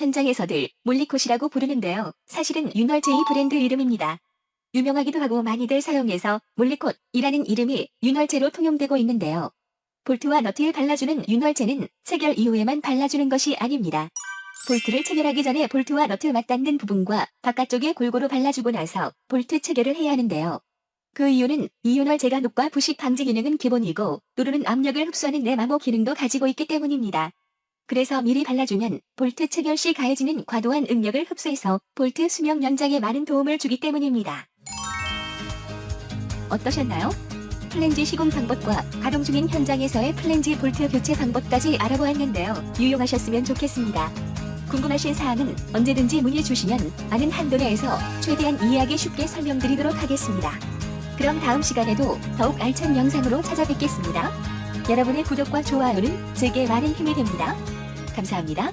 현장에서들 몰리콧이라고 부르는데요. 사실은 윤월제이 브랜드 이름입니다. 유명하기도 하고 많이들 사용해서 몰리콧이라는 이름이 윤월제로 통용되고 있는데요. 볼트와 너트에 발라주는 윤월제는 체결 이후에만 발라주는 것이 아닙니다. 볼트를 체결하기 전에 볼트와 너트 맞닿는 부분과 바깥쪽에 골고루 발라주고 나서 볼트 체결을 해야 하는데요. 그 이유는 이 윤월제가 녹과 부식 방지 기능은 기본이고 누르는 압력을 흡수하는 내마모 기능도 가지고 있기 때문입니다. 그래서 미리 발라주면 볼트 체결 시 가해지는 과도한 응력을 흡수해서 볼트 수명 연장에 많은 도움을 주기 때문입니다. 어떠셨나요? 플랜지 시공 방법과 가동 중인 현장에서의 플랜지 볼트 교체 방법까지 알아보았는데요. 유용하셨으면 좋겠습니다. 궁금하신 사항은 언제든지 문의 주시면 아는 한도 내에서 최대한 이해하기 쉽게 설명드리도록 하겠습니다. 그럼 다음 시간에도 더욱 알찬 영상으로 찾아뵙겠습니다. 여러분의 구독과 좋아요는 제게 많은 힘이 됩니다. 감사합니다.